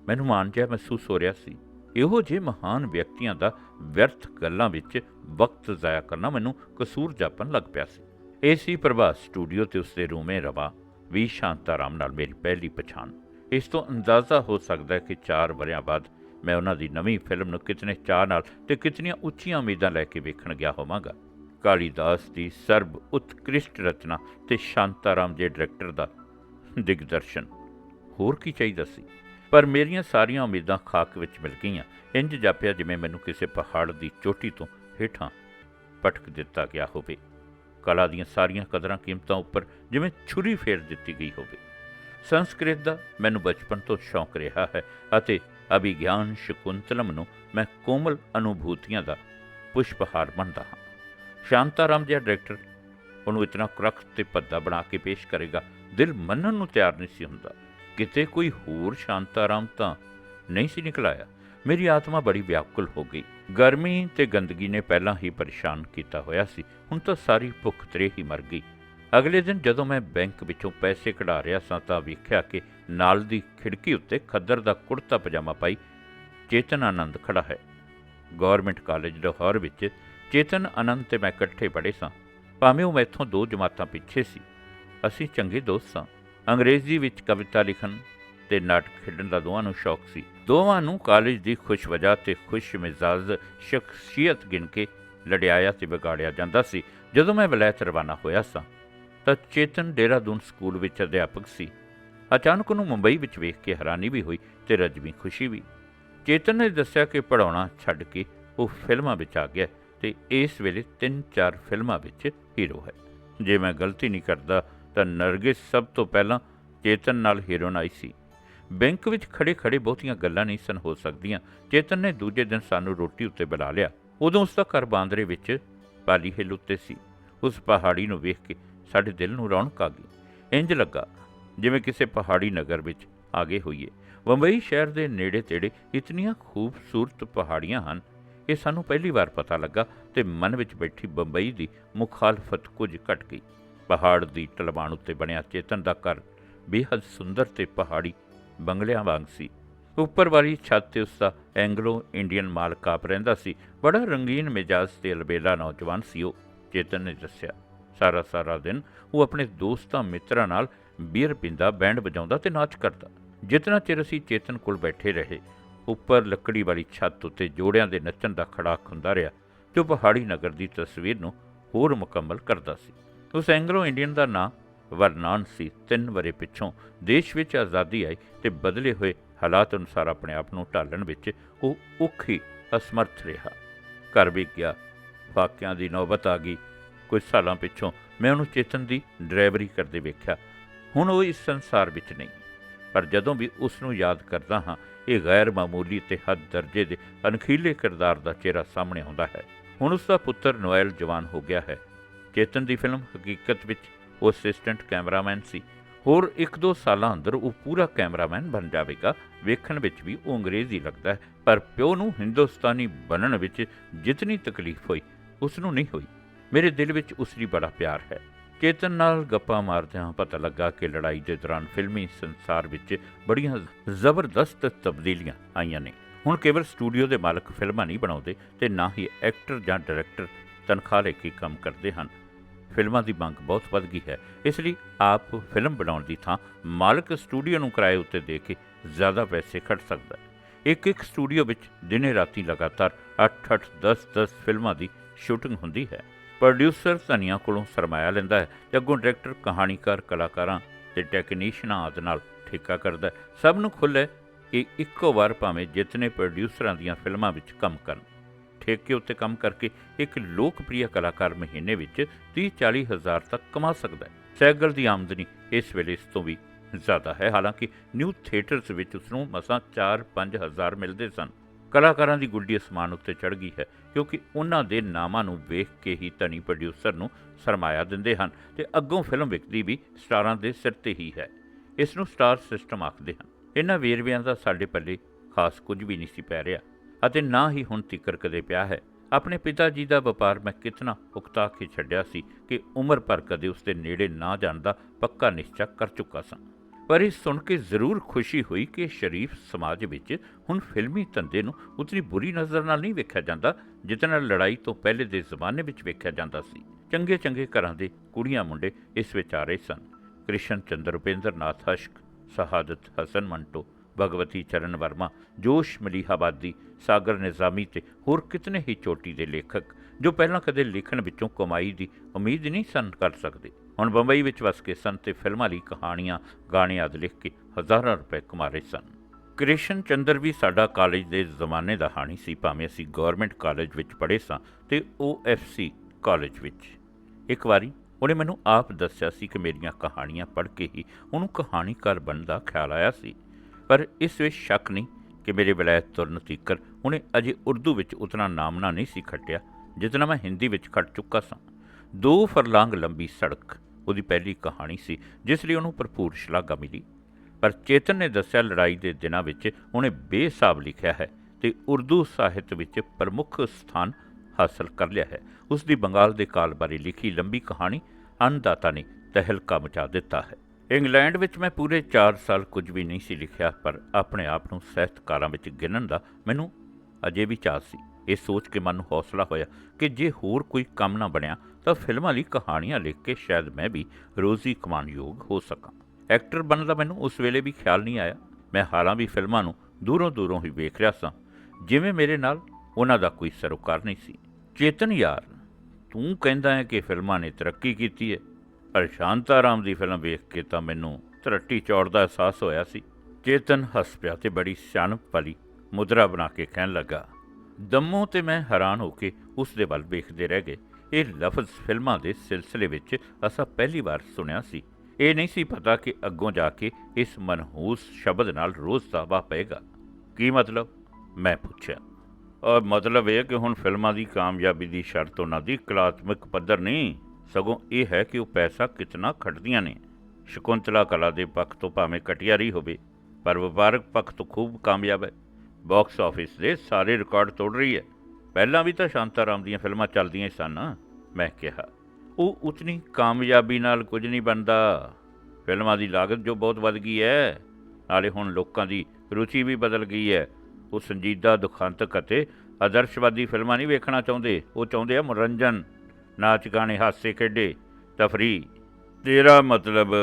ਮੈਨੂੰ ਮਾਣ ਜਿਹਾ ਮਹਿਸੂਸ ਹੋ ਰਿਹਾ ਸੀ। ਇਹੋ ਜਿਹੇ ਮਹਾਨ ਵਿਅਕਤੀਆਂ ਦਾ ਵਿਅਰਥ ਗੱਲਾਂ ਵਿੱਚ ਵਕਤ ਜ਼ਾਇਆ ਕਰਨਾ ਮੈਨੂੰ ਕਸੂਰ ਜਾਪਣ ਲੱਗ ਪਿਆ ਸੀ। ਇਹ ਸੀ ਪ੍ਰਭਾਸ ਸਟੂਡੀਓ ਤੇ ਉਸਦੇ ਰੂਮੇ ਰਵਾ ਵੀ ਸ਼ਾਂਤਾਰਾਮ ਨਾਲ ਮੇਰੀ ਪਹਿਲੀ ਪਛਾਣ। ਇਸ ਤੋਂ ਅੰਦਾਜ਼ਾ ਹੋ ਸਕਦਾ ਹੈ ਕਿ 4 ਵਰਿਆਂ ਬਾਅਦ ਮੈਂ ਉਹਨਾਂ ਦੀ ਨਵੀਂ ਫਿਲਮ ਨੂੰ ਕਿਤਨੇ ਚਾਅ ਨਾਲ ਤੇ ਕਿਤਨੀਆਂ ਉੱਚੀਆਂ ਉਮੀਦਾਂ ਲੈ ਕੇ ਵੇਖਣ ਗਿਆ ਹੋਵਾਂਗਾ। ਕਾਲੀਦਾਸ ਦੀ ਸਰਬ ਉਤਕ੍ਰਿਸ਼ਟ ਰਚਨਾ ਤੇ ਸ਼ਾਂਤਾਰਾਮ ਦੇ ਡਾਇਰੈਕਟਰ ਦਾ ਦਿਗਦਰਸ਼ਨ। ਹੋਰ ਕੀ ਚਾਹੀਦਾ ਸੀ? ਪਰ ਮੇਰੀਆਂ ਸਾਰੀਆਂ ਉਮੀਦਾਂ ਖਾਕ ਵਿੱਚ ਮਿਲ ਗਈਆਂ। ਇੰਜ ਜਾਪਿਆ ਜਿਵੇਂ ਮੈਨੂੰ ਕਿਸੇ ਪਹਾੜ ਦੀ ਚੋਟੀ ਤੋਂ ਹੇਠਾਂ ਪਟਕ ਦਿੱਤਾ ਗਿਆ ਹੋਵੇ। ਕਲਾ ਦੀਆਂ ਸਾਰੀਆਂ ਕਦਰਾਂ ਕੀਮਤਾਂ ਉੱਪਰ ਜਿਵੇਂ ਛੁਰੀ ਫੇਰ ਦਿੱਤੀ ਗਈ ਹੋਵੇ। ਸੰਸਕ੍ਰਿਤ ਦਾ ਮੈਨੂੰ ਬਚਪਨ ਤੋਂ ਸ਼ੌਂਕ ਰਿਹਾ ਹੈ ਅਤੇ ਅਭਿਗਿਆਨ ਸ਼ਕੁੰਤਲਮ ਨੂੰ ਮੈਂ ਕੋਮਲ ਅਨੁਭੂਤੀਆਂ ਦਾ ਪੁਸ਼ਪਹਾਰ ਮੰਨਦਾ ਹਾਂ। ਸ਼ਾਂਤਾਰਾਮ ਜਿਹਾ ਡਾਇਰੈਕਟਰ ਉਹਨੂੰ ਇਤਨਾ ਕਰਖ ਤੇ ਪੱਦਾ ਬਣਾ ਕੇ ਪੇਸ਼ ਕਰੇਗਾ, ਦਿਲ ਮੰਨਣ ਨੂੰ ਤਿਆਰ ਨਹੀਂ ਸੀ ਹੁੰਦਾ। ਕਿਤੇ ਕੋਈ ਹੋਰ ਸ਼ਾਂਤਾਰਾਮ ਤਾਂ ਨਹੀਂ ਸੀ ਨਿਕਲਾਇਆ। ਮੇਰੀ ਆਤਮਾ ਬੜੀ ਵਿਆਕੁਲ ਹੋ ਗਈ। ਗਰਮੀ ਤੇ ਗੰਦਗੀ ਨੇ ਪਹਿਲਾਂ ਹੀ ਪਰੇਸ਼ਾਨ ਕੀਤਾ ਹੋਇਆ ਸੀ। ਹੁਣ ਤਾਂ ਸਾਰੀ ਭੁੱਖ ਤਰੇ ਹੀ ਮਰ ਗਈ। ਅਗਲੇ ਦਿਨ ਜਦੋਂ ਮੈਂ ਬੈਂਕ ਵਿੱਚੋਂ ਪੈਸੇ ਕਢਾ ਰਿਹਾ ਸਾਂ ਤਾਂ ਵੇਖਿਆ ਕਿ ਨਾਲ ਦੀ ਖਿੜਕੀ ਉੱਤੇ ਖੱਦਰ ਦਾ ਕੁੜਤਾ ਪਜਾਮਾ ਪਾਈ ਚੇਤਨ ਆਨੰਦ ਖੜਾ ਹੈ। ਗਵਰਨਮੈਂਟ ਕਾਲਜ ਲਾਹੌਰ ਵਿੱਚ ਚੇਤਨ ਆਨੰਦ ਤੇ ਮੈਂ ਇਕੱਠੇ ਪੜ੍ਹੇ ਸਾਂ। ਭਾਵੇਂ ਉਹ ਮੈਥੋਂ ਦੋ ਜਮਾਤਾਂ ਪਿੱਛੇ ਸੀ। ਅਸੀਂ ਚੰਗੇ ਦੋਸਤ ਸਾਂ। ਅੰਗਰੇਜ਼ੀ ਵਿੱਚ ਕਵਿਤਾ ਲਿਖਣ ਤੇ ਨਾਟਕ ਖੇਡਣ ਦਾ ਦੋਵਾਂ ਨੂੰ ਸ਼ੌਕ ਸੀ। ਦੋਵਾਂ ਨੂੰ ਕਾਲਜ ਦੀ ਖੁਸ਼ ਵਜ੍ਹਾ ਤੇ ਖੁਸ਼ ਮਿਜ਼ਾਜ ਸ਼ਖਸੀਅਤ ਗਿਣ ਕੇ ਲੜਿਆਇਆ ਤੇ ਵਿਗਾੜਿਆ ਜਾਂਦਾ ਸੀ। ਜਦੋਂ ਮੈਂ ਵਲੈਤ ਰਵਾਨਾ ਹੋਇਆ ਸਾਂ, ਤਾਂ ਚੇਤਨ ਡੇਰਾਦੂਨ ਸਕੂਲ ਵਿੱਚ ਅਧਿਆਪਕ ਸੀ। ਅਚਾਨਕ ਉਹਨੂੰ ਮੁੰਬਈ ਵਿੱਚ ਵੇਖ ਕੇ ਹੈਰਾਨੀ ਵੀ ਹੋਈ ਤੇ ਰਜਵੀਂ ਖੁਸ਼ੀ ਵੀ। ਚੇਤਨ ਨੇ ਦੱਸਿਆ ਕਿ ਪੜਾਉਣਾ ਛੱਡ ਕੇ ਉਹ ਫਿਲਮਾਂ ਵਿੱਚ ਆ ਗਿਆ ਤੇ ਇਸ ਵੇਲੇ ਤਿੰਨ ਚਾਰ ਫਿਲਮਾਂ ਵਿੱਚ ਹੀਰੋ ਹੈ। ਜੇ ਮੈਂ ਗਲਤੀ ਨਹੀਂ ਕਰਦਾ ਤਾਂ ਨਰਗਿਸ ਸਭ ਤੋਂ ਪਹਿਲਾਂ ਚੇਤਨ ਨਾਲ ਹੀਰੋਇਨ ਆਈ ਸੀ। ਬੈਂਕ ਵਿੱਚ ਖੜੇ ਖੜੇ ਬਹੁਤੀਆਂ ਗੱਲਾਂ ਨਹੀਂ ਸਨ ਹੋ ਸਕਦੀਆਂ। ਚੇਤਨ ਨੇ ਦੂਜੇ ਦਿਨ ਸਾਨੂੰ ਰੋਟੀ ਉੱਤੇ ਬੁਲਾ ਲਿਆ। ਉਦੋਂ ਉਸ ਦਾ ਘਰ ਬਾਂਦਰੇ ਵਿੱਚ ਪਾਲੀ ਹਿੱਲ ਉੱਤੇ ਸੀ। ਉਸ ਪਹਾੜੀ ਨੂੰ ਵੇਖ ਕੇ ਸਾਡੇ ਦਿਲ ਨੂੰ ਰੌਣਕ ਆ ਗਈ। ਇੰਜ ਲੱਗਾ ਜਿਵੇਂ ਕਿਸੇ ਪਹਾੜੀ ਨਗਰ ਵਿੱਚ ਆ ਗਏ ਹੋਈਏ। ਬੰਬਈ ਸ਼ਹਿਰ ਦੇ ਨੇੜੇ ਤੇੜੇ ਇਤਨੀਆਂ ਖੂਬਸੂਰਤ ਪਹਾੜੀਆਂ ਹਨ, ਇਹ ਸਾਨੂੰ ਪਹਿਲੀ ਵਾਰ ਪਤਾ ਲੱਗਾ ਤੇ ਮਨ ਵਿੱਚ ਬੈਠੀ ਬੰਬਈ ਦੀ ਮੁਖਾਲਫਤ ਕੁਝ ਘਟ ਗਈ। ਪਹਾੜ ਦੀ ਟਲਵਾਣ ਉੱਤੇ ਬਣਿਆ ਚੇਤਨ ਦਾ ਘਰ ਬੇਹੱਦ ਸੁੰਦਰ ਤੇ ਪਹਾੜੀ ਬੰਗਲਿਆਂ ਵਾਂਗ ਸੀ। ਉੱਪਰ ਵਾਲੀ ਛੱਤ ਤੇ ਉਸ ਦਾ ਐਂਗਲੋ ਇੰਡੀਅਨ ਮਾਲਕ ਆਪ ਰਹਿੰਦਾ ਸੀ। ਬੜਾ ਰੰਗੀਨ ਮਿਜਾਜ਼ ਤੇ ਅਲਬੇਲਾ ਨੌਜਵਾਨ ਸੀ ਉਹ, ਚੇਤਨ ਨੇ ਦੱਸਿਆ। ਸਾਰਾ ਸਾਰਾ ਦਿਨ ਉਹ ਆਪਣੇ ਦੋਸਤਾਂ ਮਿੱਤਰਾਂ ਨਾਲ ਬੀਅਰ ਪੀਂਦਾ, ਬੈਂਡ ਵਜਾਉਂਦਾ ਤੇ ਨਾਚ ਕਰਦਾ। ਜਿਤਨਾ ਚਿਰ ਅਸੀਂ ਚੇਤਨ ਕੋਲ ਬੈਠੇ ਰਹੇ, ਉੱਪਰ ਲੱਕੜੀ ਵਾਲੀ ਛੱਤ ਉੱਤੇ ਜੋੜਿਆਂ ਦੇ ਨੱਚਣ ਦਾ ਖੜਾਕ ਹੁੰਦਾ ਰਿਹਾ, ਜੋ ਪਹਾੜੀ ਨਗਰ ਦੀ ਤਸਵੀਰ ਨੂੰ ਹੋਰ ਮੁਕੰਮਲ ਕਰਦਾ ਸੀ। ਉਸ ਐਂਗਲੋ ਇੰਡੀਅਨ ਦਾ ਨਾਂ ਵਰਨਾਨ ਸੀ, ਤਿੰਨ ਵਰੇ ਪਿੱਛੋਂ। ਦੇਸ਼ ਵਿੱਚ ਆਜ਼ਾਦੀ ਆਈ ਤੇ ਬਦਲੇ ਹੋਏ ਹਾਲਾਤ ਅਨੁਸਾਰ ਆਪਣੇ ਆਪ ਨੂੰ ਢਾਲਣ ਵਿੱਚ ਉਹ ਔਖੀ ਅਸਮਰਥ ਰਿਹਾ। ਘਰ ਵੀ ਗਿਆ, ਵਾਕਿਆਂ ਦੀ ਨੌਬਤ ਆ ਗਈ। ਕੁਝ ਸਾਲਾਂ ਪਿੱਛੋਂ ਮੈਂ ਉਹਨੂੰ ਚੇਤਨ ਦੀ ਡਰਾਈਵਰੀ ਕਰਦੇ ਵੇਖਿਆ। ਹੁਣ ਉਹ ਇਸ ਸੰਸਾਰ ਵਿੱਚ ਨਹੀਂ। ਪਰ ਜਦੋਂ ਵੀ ਉਸ ਨੂੰ ਯਾਦ ਕਰਦਾ ਹਾਂ, ਇਹ ਗੈਰ ਮਾਮੂਲੀ ਤੇ ਹੱਦ ਦਰਜੇ ਦੇ ਅਣਖੀਲੇ ਕਿਰਦਾਰ ਦਾ ਚਿਹਰਾ ਸਾਹਮਣੇ ਆਉਂਦਾ ਹੈ। ਹੁਣ ਉਸ ਦਾ ਪੁੱਤਰ ਨੋਇਲ ਜਵਾਨ ਹੋ ਗਿਆ ਹੈ। ਚੇਤਨ ਦੀ ਫਿਲਮ ਹਕੀਕਤ ਵਿੱਚ ਉਹ ਅਸਿਸਟੈਂਟ ਕੈਮਰਾਮੈਨ ਸੀ। ਹੋਰ 1-2 ਸਾਲਾਂ ਅੰਦਰ ਉਹ ਪੂਰਾ ਕੈਮਰਾਮੈਨ ਬਣ ਜਾਵੇਗਾ, ਵੇਖਣ ਵਿੱਚ ਵੀ ਉਹ ਅੰਗਰੇਜ਼ੀ ਲੱਗਦਾ ਹੈ। ਪਰ ਪਿਓ ਨੂੰ ਹਿੰਦੁਸਤਾਨੀ ਬਣਨ ਵਿੱਚ ਜਿਤਨੀ ਤਕਲੀਫ ਹੋਈ ਉਸ ਨੂੰ ਨਹੀਂ ਹੋਈ। ਮੇਰੇ ਦਿਲ ਵਿੱਚ ਉਸ ਲਈ ਬੜਾ ਪਿਆਰ ਹੈ। ਚੇਤਨ ਨਾਲ ਗੱਪਾਂ ਮਾਰਦਿਆਂ ਪਤਾ ਲੱਗਾ ਕਿ ਲੜਾਈ ਦੇ ਦੌਰਾਨ ਫਿਲਮੀ ਸੰਸਾਰ ਵਿੱਚ ਬੜੀਆਂ ਜ਼ਬਰਦਸਤ ਤਬਦੀਲੀਆਂ ਆਈਆਂ ਨੇ। ਹੁਣ ਕੇਵਲ ਸਟੂਡੀਓ ਦੇ ਮਾਲਕ ਫਿਲਮਾਂ ਨਹੀਂ ਬਣਾਉਂਦੇ ਤੇ ਨਾ ਹੀ ਐਕਟਰ ਜਾਂ ਡਾਇਰੈਕਟਰ ਤਨਖਾਹ ਲੈ ਕੇ ਕੰਮ ਕਰਦੇ ਹਨ। ਫਿਲਮਾਂ ਦੀ ਮੰਗ ਬਹੁਤ ਵੱਧ ਗਈ ਹੈ। ਇਸ ਲਈ ਆਪ ਫਿਲਮ ਬਣਾਉਣ ਦੀ ਥਾਂ ਮਾਲਕ ਸਟੂਡੀਓ ਨੂੰ ਕਿਰਾਏ ਉੱਤੇ ਦੇ ਕੇ ਜ਼ਿਆਦਾ ਪੈਸੇ ਖਰਚ ਸਕਦਾ ਹੈ। ਇੱਕ ਇੱਕ ਸਟੂਡੀਓ ਵਿੱਚ ਦਿਨੇ ਰਾਤੀ ਲਗਾਤਾਰ 8-8 10-10 ਫਿਲਮਾਂ ਦੀ ਸ਼ੂਟਿੰਗ ਹੁੰਦੀ ਹੈ। ਪ੍ਰੋਡਿਊਸਰ ਧਨੀਆਂ ਕੋਲੋਂ ਸਰਮਾਇਆ ਲੈਂਦਾ ਹੈ ਤੇ ਅੱਗੋਂ ਡਾਇਰੈਕਟਰ, ਕਹਾਣੀਕਾਰ, ਕਲਾਕਾਰਾਂ ਤੇ ਟੈਕਨੀਸ਼ੀਅਨਾਂ ਆਦਿ ਨਾਲ ਠੇਕਾ ਕਰਦਾ ਸਭ ਨੂੰ ਖੁੱਲ੍ਹ ਕਿ ਇੱਕੋ ਵਾਰ ਭਾਵੇਂ ਜਿਤਨੇ ਪ੍ਰੋਡਿਊਸਰਾਂ ਦੀਆਂ ਫਿਲਮਾਂ ਵਿੱਚ ਕੰਮ ਕਰਨ। ਠੇਕੇ ਉੱਤੇ ਕੰਮ ਕਰਕੇ ਇੱਕ ਲੋਕਪ੍ਰਿਯ ਕਲਾਕਾਰ ਮਹੀਨੇ ਵਿੱਚ 30-40 ਹਜ਼ਾਰ ਤੱਕ ਕਮਾ ਸਕਦਾ ਹੈ। ਸੈਗਲ ਦੀ ਆਮਦਨੀ ਇਸ ਵੇਲੇ ਇਸ ਤੋਂ ਵੀ ਜ਼ਿਆਦਾ ਹੈ। ਹਾਲਾਂਕਿ ਨਿਊ ਥੀਏਟਰਸ ਵਿੱਚ ਉਸ ਨੂੰ ਮਸਾਂ 4-5 ਹਜ਼ਾਰ ਮਿਲਦੇ ਸਨ। ਕਲਾਕਾਰਾਂ ਦੀ ਗੁੱਡੀ ਅਸਮਾਨ ਉੱਤੇ ਚੜ ਗਈ ਹੈ ਕਿਉਂਕਿ ਉਹਨਾਂ ਦੇ ਨਾਮਾਂ ਨੂੰ ਵੇਖ ਕੇ ਹੀ ਧਨੀ ਪ੍ਰੋਡਿਊਸਰ ਨੂੰ ਸਰਮਾਇਆ ਦਿੰਦੇ ਹਨ ਤੇ ਅੱਗੋਂ ਫਿਲਮ ਵਿਕਦੀ ਵੀ ਸਟਾਰਾਂ ਦੇ ਸਿਰ ਤੇ ਹੀ ਹੈ। ਇਸ ਨੂੰ ਸਟਾਰ ਸਿਸਟਮ ਆਖਦੇ ਹਨ। ਇਹਨਾਂ ਵੇਰਵਿਆਂ ਦਾ ਸਾਡੇ ਪੱਲੇ ਖਾਸ ਕੁਝ ਵੀ ਨਹੀਂ ਸੀ ਪੈ ਰਿਹਾ। ਅਤੇ ਨਾ ਹੀ ਹੁਣ ਤਿਕਰ ਕਦੇ ਪਿਆ ਹੈ। ਆਪਣੇ ਪਿਤਾ ਜੀ ਦਾ ਵਪਾਰ ਮੈਂ ਕਿਤਨਾ ਉਕਤਾ ਕੇ ਛੱਡਿਆ ਸੀ ਕਿ ਉਮਰ ਭਰ ਕਦੇ ਉਸ ਦੇ ਨੇੜੇ ਨਾ ਜਾਣ ਦਾ ਪੱਕਾ ਨਿਸ਼ਚਾ ਕਰ ਚੁੱਕਾ ਸਾਂ। ਪਰ ਇਹ ਸੁਣ ਕੇ ਜ਼ਰੂਰ ਖੁਸ਼ੀ ਹੋਈ ਕਿ ਸ਼ਰੀਫ ਸਮਾਜ ਵਿੱਚ ਹੁਣ ਫਿਲਮੀ ਧੰਦੇ ਨੂੰ ਉਤਨੀ ਬੁਰੀ ਨਜ਼ਰ ਨਾਲ ਨਹੀਂ ਵੇਖਿਆ ਜਾਂਦਾ ਜਿਤਨਾ ਲੜਾਈ ਤੋਂ ਪਹਿਲੇ ਦੇ ਜ਼ਮਾਨੇ ਵਿੱਚ ਵੇਖਿਆ ਜਾਂਦਾ ਸੀ। ਚੰਗੇ ਚੰਗੇ ਘਰਾਂ ਦੇ ਕੁੜੀਆਂ ਮੁੰਡੇ ਇਸ ਵਿੱਚ ਆ ਰਹੇ ਸਨ। ਕ੍ਰਿਸ਼ਨ ਚੰਦਰ, ਰੁਪਿੰਦਰ ਨਾਥ ਹਸ਼ਕ, ਸ਼ਹਾਦਤ ਹਸਨ ਮੰਟੋ, ਭਗਵਤੀ ਚਰਨ ਵਰਮਾ, ਜੋਸ਼ ਮਲੀਹਾਬਾਦੀ ਸਾਗਰ ਨਿਜ਼ਾਮੀ ਤੇ ਹੋਰ ਕਿਤਨੇ ਹੀ ਚੋਟੀ ਦੇ ਲੇਖਕ, ਜੋ ਪਹਿਲਾਂ ਕਦੇ ਲਿਖਣ ਵਿੱਚੋਂ ਕਮਾਈ ਦੀ ਉਮੀਦ ਨਹੀਂ ਸਨ ਕਰ ਸਕਦੇ। ਹੁਣ ਬੰਬਈ ਵਿੱਚ ਵਸ ਕੇ ਸਨ ਤੇ ਫਿਲਮਾਂ ਲਈ ਕਹਾਣੀਆਂ, ਗਾਣੇ ਆਦਿ ਲਿਖ ਕੇ ਹਜ਼ਾਰਾਂ ਰੁਪਏ ਕਮਾ ਰਹੇ ਸਨ। ਕ੍ਰਿਸ਼ਨ ਚੰਦਰ ਵੀ ਸਾਡਾ ਕਾਲਜ ਦੇ ਜ਼ਮਾਨੇ ਦਾ ਹਾਣੀ ਸੀ, ਭਾਵੇਂ ਅਸੀਂ ਗਵਰਨਮੈਂਟ ਕਾਲਜ ਵਿੱਚ ਪੜ੍ਹੇ ਸਾਂ ਤੇ OFC ਕਾਲਜ ਵਿੱਚ। ਇੱਕ ਵਾਰੀ ਉਹਨੇ ਮੈਨੂੰ ਆਪ ਦੱਸਿਆ ਸੀ ਕਿ ਮੇਰੀਆਂ ਕਹਾਣੀਆਂ ਪੜ੍ਹ ਕੇ ਹੀ ਉਹਨੂੰ ਕਹਾਣੀਕਾਰ ਬਣਨ ਦਾ ਖਿਆਲ ਆਇਆ ਸੀ। ਪਰ ਇਸ ਵਿੱਚ ਸ਼ੱਕ ਨਹੀਂ ਕਿ ਮੇਰੇ ਵਿਲਾਇਤ ਤੁਰਨ ਤੀਕਰ ਉਹਨੇ ਅਜੇ ਉਰਦੂ ਵਿੱਚ ਉਤਨਾ ਨਾਮਨਾ ਨਹੀਂ ਸੀ ਖੱਟਿਆ, ਜਿਤਨਾ ਮੈਂ ਹਿੰਦੀ ਵਿੱਚ ਖੱਟ ਚੁੱਕਾ ਸਾਂ। ਦੋ ਫਰਲਾਂਗ ਲੰਬੀ ਸੜਕ, ਉਹਦੀ ਪਹਿਲੀ ਕਹਾਣੀ ਸੀ, ਜਿਸ ਲਈ ਉਹਨੂੰ ਭਰਪੂਰ ਸ਼ਲਾਘਾ ਮਿਲੀ। ਪਰ ਚੇਤਨ ਨੇ ਦੱਸਿਆ ਲੜਾਈ ਦੇ ਦਿਨਾਂ ਵਿੱਚ ਉਹਨੇ ਬੇਸਾਬ ਲਿਖਿਆ ਹੈ ਤੇ ਉਰਦੂ ਸਾਹਿਤ ਵਿੱਚ ਪ੍ਰਮੁੱਖ ਸਥਾਨ ਹਾਸਲ ਕਰ ਲਿਆ ਹੈ। ਉਸ ਦੀ ਬੰਗਾਲ ਦੇ ਕਾਲ ਬਾਰੇ ਲਿਖੀ ਲੰਬੀ ਕਹਾਣੀ ਅੰਨਦਾਤਾ ਨੇ ਤਹਿਲਕਾ ਮਚਾ ਦਿੱਤਾ ਹੈ। ਇੰਗਲੈਂਡ ਵਿੱਚ ਮੈਂ ਪੂਰੇ 4 ਸਾਲ ਕੁਝ ਵੀ ਨਹੀਂ ਸੀ ਲਿਖਿਆ, ਪਰ ਆਪਣੇ ਆਪ ਨੂੰ ਸਾਹਿਤਕਾਰਾਂ ਵਿੱਚ ਗਿਣਨ ਦਾ ਮੈਨੂੰ ਅਜੇ ਵੀ ਚਾਅ ਸੀ। ਇਹ ਸੋਚ ਕੇ ਮਨ ਨੂੰ ਹੌਸਲਾ ਹੋਇਆ ਕਿ ਜੇ ਹੋਰ ਕੋਈ ਕੰਮ ਨਾ ਬਣਿਆ, ਤਾਂ ਫਿਲਮਾਂ ਲਈ ਕਹਾਣੀਆਂ ਲਿਖ ਕੇ ਸ਼ਾਇਦ ਮੈਂ ਵੀ ਰੋਜ਼ੀ ਕਮਾਉਣ ਯੋਗ ਹੋ ਸਕਾਂ। ਐਕਟਰ ਬਣਨ ਦਾ ਮੈਨੂੰ ਉਸ ਵੇਲੇ ਵੀ ਖਿਆਲ ਨਹੀਂ ਆਇਆ। ਮੈਂ ਹਾਲਾਂ ਵੀ ਫਿਲਮਾਂ ਨੂੰ ਦੂਰੋਂ ਦੂਰੋਂ ਹੀ ਵੇਖ ਰਿਹਾ ਸਾਂ, ਜਿਵੇਂ ਮੇਰੇ ਨਾਲ ਉਹਨਾਂ ਦਾ ਕੋਈ ਸਰੋਕਾਰ ਨਹੀਂ ਸੀ। ਚੇਤਨ ਯਾਰ, ਤੂੰ ਕਹਿੰਦਾ ਹੈ ਕਿ ਫਿਲਮਾਂ ਨੇ ਤਰੱਕੀ ਕੀਤੀ ਹੈ। ਪਰ ਸ਼ਾਂਤਾਰਾਮ ਦੀ ਫਿਲਮ ਵੇਖ ਕੇ ਤਾਂ ਮੈਨੂੰ ਤਰੱਟੀ ਚੌੜ ਦਾ ਅਹਿਸਾਸ ਹੋਇਆ ਸੀ। ਚੇਤਨ ਹੱਸ ਪਿਆ ਤੇ ਬੜੀ ਸਿਆਣਪ ਵਾਲੀ ਮੁਦਰਾ ਬਣਾ ਕੇ ਕਹਿਣ ਲੱਗਾ, ਦਮੋਂ ਤੇ ਮੈਂ ਹੈਰਾਨ ਹੋ ਕੇ ਉਸ ਦੇ ਵੱਲ ਵੇਖਦੇ ਰਹਿ ਗਏ। ਇਹ ਲਫ਼ਜ਼ ਫਿਲਮਾਂ ਦੇ ਸਿਲਸਿਲੇ ਵਿੱਚ ਅਸਾਂ ਪਹਿਲੀ ਵਾਰ ਸੁਣਿਆ ਸੀ। ਇਹ ਨਹੀਂ ਸੀ ਪਤਾ ਕਿ ਅੱਗੋਂ ਜਾ ਕੇ ਇਸ ਮਨਹੂਸ ਸ਼ਬਦ ਨਾਲ ਰੋਜ਼ ਦਾ ਦਾਵਾ ਪਏਗਾ। ਕੀ ਮਤਲਬ? ਮੈਂ ਪੁੱਛਿਆ। ਔਰ ਮਤਲਬ ਇਹ ਕਿ ਹੁਣ ਫਿਲਮਾਂ ਦੀ ਕਾਮਯਾਬੀ ਦੀ ਸ਼ਰਤ ਉਹਨਾਂ ਦੀ ਕਲਾਤਮਕ ਪੱਧਰ ਨਹੀਂ। ਸਗੋਂ ਇਹ ਹੈ ਕਿ ਉਹ ਪੈਸਾ ਕਿਤਨਾ ਖੱਟਦੀਆਂ ਨੇ। ਸ਼ਕੁੰਤਲਾ ਕਲਾ ਦੇ ਪੱਖ ਤੋਂ ਭਾਵੇਂ ਕਟਿਆ ਰਹੀ ਹੋਵੇ, ਪਰ ਵਪਾਰਕ ਪੱਖ ਤੋਂ ਖੂਬ ਕਾਮਯਾਬ ਹੈ। ਬਾਕਸ ਆਫਿਸ ਦੇ ਸਾਰੇ ਰਿਕਾਰਡ ਤੋੜ ਰਹੀ ਹੈ। ਪਹਿਲਾਂ ਵੀ ਤਾਂ ਸ਼ਾਂਤਾਰਾਮ ਦੀਆਂ ਫਿਲਮਾਂ ਚੱਲਦੀਆਂ ਹੀ ਸਨ, ਮੈਂ ਕਿਹਾ। ਉਹ ਉਤਨੀ ਕਾਮਯਾਬੀ ਨਾਲ ਕੁਝ ਨਹੀਂ ਬਣਦਾ। ਫਿਲਮਾਂ ਦੀ ਲਾਗਤ ਜੋ ਬਹੁਤ ਵੱਧ ਗਈ ਹੈ, ਨਾਲੇ ਹੁਣ ਲੋਕਾਂ ਦੀ ਰੁਚੀ ਵੀ ਬਦਲ ਗਈ ਹੈ। ਉਹ ਸੰਜੀਦਾ ਦੁਖਾਂਤਕ ਅਤੇ ਆਦਰਸ਼ਵਾਦੀ ਫਿਲਮਾਂ ਨਹੀਂ ਵੇਖਣਾ ਚਾਹੁੰਦੇ, ਉਹ ਚਾਹੁੰਦੇ ਆ ਮਨੋਰੰਜਨ। ਨਾਚ ਗਾਣੇ ਹਾਸੇ ਖੇਡੇ, ਤਫਰੀ। ਤੇਰਾ ਮਤਲਬ